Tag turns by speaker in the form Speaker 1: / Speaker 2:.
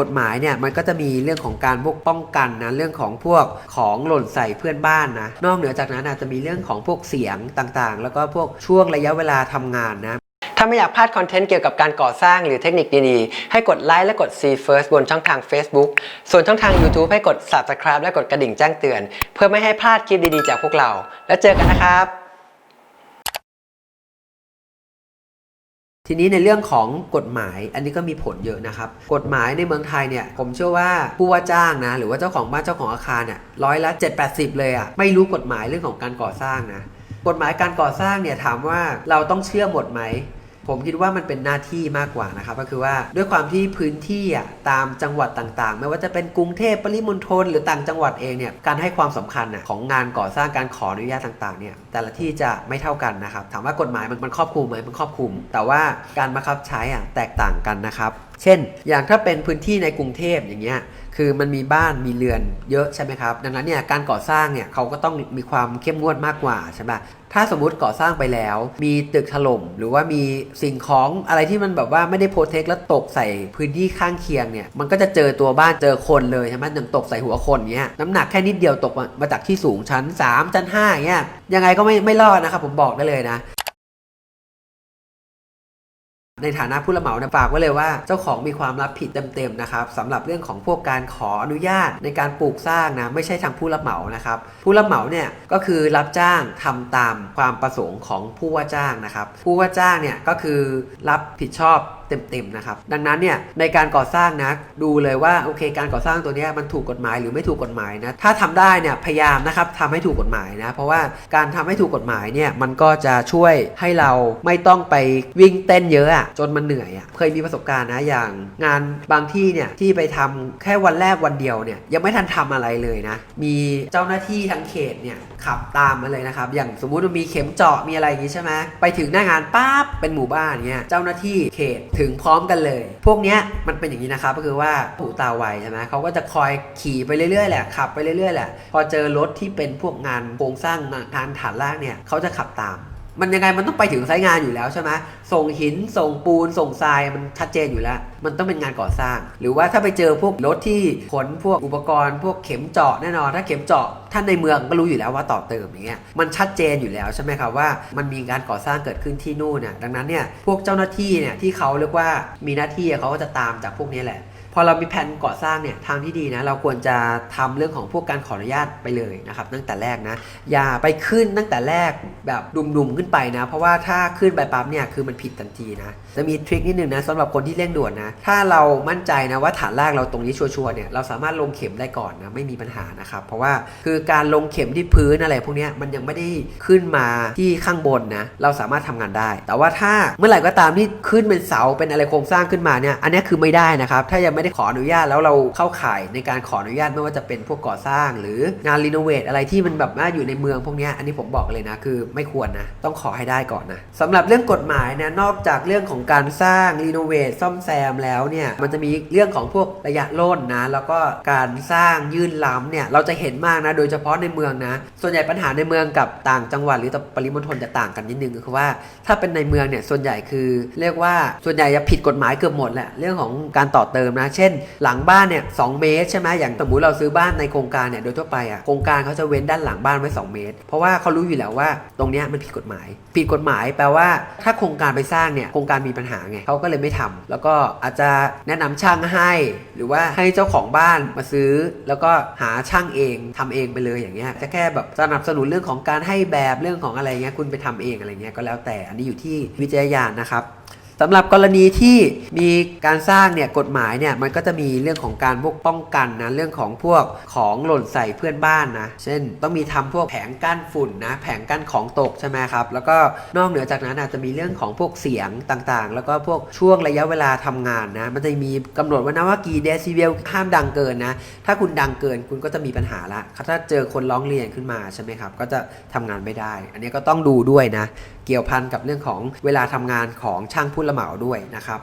Speaker 1: กฎหมายเนี่ยมันก็จะมีเรื่องของการพวกป้องกันนะเรื่องของพวกของหล่นใส่เพื่อนบ้านนะนอกเหนือจากนั้นอาจจะมีเรื่องของพวกเสียงต่างๆ แล้วก็พวกช่วงระยะเวลาทำงานนะถ้าไม่อยากพลาดคอนเทนต์เกี่ยวกับการก่อสร้างหรือเทคนิคดีๆ ให้กดไลค์และกด See First บนช่องทาง Facebook ส่วนช่องทาง YouTube ให้กด Subscribe และกดกระดิ่งแจ้งเตือน เพื่อไม่ให้พลาดคลิปดีๆจากพวกเรา แล้วเจอกันนะครับ ทีนี้ในเรื่องของกฎหมายอันนี้ก็มีผลเยอะนะครับ กฎหมายในเมืองไทยเนี่ยผมเชื่อว่าผู้ว่าจ้างนะหรือว่าเจ้าของบ้านเจ้าของอาคารเนี่ยร้อยละ 7-80 เลยอะ่ะไม่รู้กฎหมายเรื่องของการก่อสร้างนะกฎหมายการก่อสร้างเนี่ยถามว่าเราต้องเชื่อหมดไหม ผมคิดว่ามันเป็นหน้าที่มากกว่านะครับก็คือว่าด้วยความที่พื้นที่อะตามจังหวัดต่างๆ ไม่ว่าจะเป็นกรุงเทพปริมณฑลหรือต่างจังหวัดเองเนี่ยการให้ความสำคัญอะของงานก่อสร้างการขออนุญาตต่างๆเนี่ยแต่ละที่จะไม่เท่ากันนะครับถามว่ากฎหมายมันครอบคลุมไหมมันครอบคลุม แต่ว่าการบังคับใช้อะแตกต่างกันนะครับ เช่น อย่างถ้าเป็นพื้นที่ในกรุงเทพอย่างเงี้ยคือมันมีบ้านมีเรือนเยอะใช่ไหมครับ ดังนั้นเนี่ยการก่อสร้างเนี่ยเขาก็ต้องมีความเข้มงวดมากกว่าใช่ไหมถ้าสมมุติก่อสร้างไปแล้ว มีตึกถล่ม หรือว่ามีสิ่งของอะไรที่มันแบบว่าไม่ได้โปรเทคแล้วตกใส่พื้นที่ข้างเคียงเนี่ยมันก็จะเจอตัวบ้านเจอคนเลยใช่ไหมหนึ่งตกใส่หัวคนเงี้ยน้ำหนักแค่นิดเดียวตกมาจากที่สูงชั้น 3 ชั้น5อย่างเงี้ยยังไงก็ไม่ไม่รอดนะครับผมบอกได้เลยนะ ในฐานะผู้รับเหมานี่ยฝากไว้เลยว่าเจ้าของมีความรับผิดเต็มๆนะครับสำหรับเรื่องของพวกการขออนุญาตในการปลูกสร้างนะไม่ใช่ทางผู้รับเหมานะครับผู้รับเหมาเนี่ยก็คือรับจ้างทำตามความประสงค์ของผู้ว่าจ้างนะครับผู้ว่าจ้างเนี่ยก็คือรับผิดชอบเต็มๆนะครับดังนั้นเนี่ยในการก่อสร้างนะดูเลยว่าโอเคการก่อสร้างตัวนี้มันถูกกฎหมายหรือไม่ถูกกฎหมายนะถ้าทำได้เนี่ยพยายามนะครับทำให้ถูกกฎหมายนะเพราะว่าการทำให้ถูกกฎหมายเนี่ยมันก็จะช่วยให้เราไม่ต้องไปวิ่งเต้นเยอะอะจนมันเหนื่อยอะเคยมีประสบการณ์นะอย่าง งานบางที่เนี่ยที่ไปทำแค่วันแรกวันเดียวเนี่ยยังไม่ทันทำอะไรเลยนะ มีเจ้าหน้าที่ทางเขตเนี่ยขับตามมาเลยนะครับ อย่างสมมุติว่ามีเข็มเจาะมีอะไรอย่างงี้ใช่ไหมไปถึงหน้างานปั๊บเป็นหมู่บ้านเนี่ยเจ้าหน้าที่เขตถึงพร้อมกันเลย พวกเนี้ยมันเป็นอย่างนี้นะครับก็คือว่าหูตาไวใช่ไหมเขาก็จะคอยขี่ไปเรื่อยๆแหละขับไปเรื่อยๆแหละพอเจอรถที่เป็นพวกงานโครงสร้างงานฐานรากเนี่ยเขาจะขับตาม มันยังไงมันต้องไปถึงไซต์งานอยู่แล้วใช่ไหมส่งหินส่งปูนส่งทรายมันชัดเจนอยู่แล้ว มันต้องเป็นงานก่อสร้าง หรือว่าถ้าไปเจอพวกรถที่ขนพวกอุปกรณ์ พวกเข็มเจาะแน่นอน ถ้าเข็มเจาะท่านในเมืองก็รู้อยู่แล้วว่าต่อเติมอย่างเงี้ยมันชัดเจนอยู่แล้วใช่ไหมครับว่ามันมีการก่อสร้างเกิดขึ้นที่นู่นเนี่ยดังนั้นเนี่ยพวกเจ้าหน้าที่เนี่ยที่เขาเรียกว่ามีหน้าที่เขาก็จะตามจากพวกนี้แหละ พอเรามีแผนก่อสร้างเนี่ยทางที่ดีนะเราควรจะทำเรื่องของพวกการขออนุญาตไปเลยนะครับตั้งแต่แรกนะอย่าไปขึ้นตั้งแต่แรกแบบดุมๆขึ้นไปนะ เพราะว่าถ้าขึ้นไปปั๊บเนี่ยคือมันผิดทันทีนะจะมีทริคนิดนึงนะสำหรับคนที่เร่งด่วนนะถ้าเรามั่นใจนะว่าฐานรากเราตรงนี้ชัวร์ๆเนี่ยเราสามารถลงเข็มได้ก่อนนะไม่มีปัญหานะครับเพราะว่าคือการลงเข็มที่พื้นอะไรพวกนี้มันยังไม่ได้ขึ้นมาที่ข้างบนนะเราสามารถทำงานได้ แต่ว่าถ้าเมื่อไหร่ก็ตามที่ขึ้นเป็นเสาเป็นอะไรโครงสร้างขึ้นมาเนี่ยอันนี้คือไม่ได้นะครับถ้ายังไม่ได้ขออนุญาตแล้วเราเข้าข่ายในการขออนุญาตไม่ว่าจะเป็นพวกก่อสร้าง หรืองานรีโนเวทอะไรที่มันแบบว่าอยู่ในเมืองพวกนี้อันนี้ผมบอกเลยนะคือไม่ควรนะต้องขอให้ได้ก่อนนะสำหรับเรื่องกฎหมายนะนอกจากเรื่องของการสร้างรีโนเวทซ่อมแซมแล้วเนี่ยมันจะมีเรื่องของพวกระยะร่นนะแล้วก็การสร้างยื่นล้ำเนี่ยเราจะเห็นมากนะโดยเฉพาะในเมืองนะส่วนใหญ่ปัญหาในเมืองกับต่างจังหวัดหรือปริมณฑลจะต่างกันนิดนึงคือว่าถ้าเป็นในเมืองเนี่ยส่วนใหญ่คือ เรียกว่าส่วนใหญ่จะผิดกฎหมายเกือบหมดแหละเรื่องของการต่อเติมนะเช่น หลังบ้านเนี่ยสเมตรใช่ไหมอย่างสมมติเราซื้อบ้านในโครงการเนี่ยโดยทั่วไปอะโครงการเขาจะเว้นด้านหลังบ้านไว้ 2 เมตร เพราะว่าเขารู้อยู่แล้วว่าตรงเนี้ยมันผิดกฎหมาย ผิดกฎหมายแปลว่า ถ้าโครงการไปสร้างเนี่ยโครงการมีปัญหาไงเขาก็เลยไม่ทำแล้วก็อาจจะแนะนำช่างให้ หรือว่าให้เจ้าของบ้านมาซื้อ แล้วก็หาช่างเองทำเองไปเลยอย่างเงี้ยจะแค่แบบสนับสนุนเรื่องของการให้แบบเรื่องของอะไรเงี้ยคุณไปทำเองอะไรเงี้ยก็แล้วแต่อันนี้อยู่ที่วิจารณญาณนะครับ สำหรับกรณีที่มีการสร้างเนี่ยกฎหมายเนี่ยมันก็จะมีเรื่องของการพวกป้องกันนะเรื่องของพวกของหล่นใส่เพื่อนบ้านนะเช่น ต้องมีทำพวกแผงกั้นฝุ่นนะแผงกั้นของตกใช่ไหมครับแล้วก็นอกเหนือจากนั้นอาจจะมีเรื่องของพวกเสียงต่างๆ แล้วก็พวกช่วงระยะเวลาทำงานนะมันจะมีกำหนดไว้นะว่ากี่เดซิเบลห้ามดังเกินนะถ้าคุณดังเกินคุณก็จะมีปัญหาละถ้าเจอคนร้องเรียนขึ้นมาใช่ไหมครับก็จะทำงานไม่ได้ อันนี้ก็ต้องดูด้วยนะเกี่ยวพันกับเรื่องของเวลาทำงานของช่างผู้ละเหมาด้วยนะครับ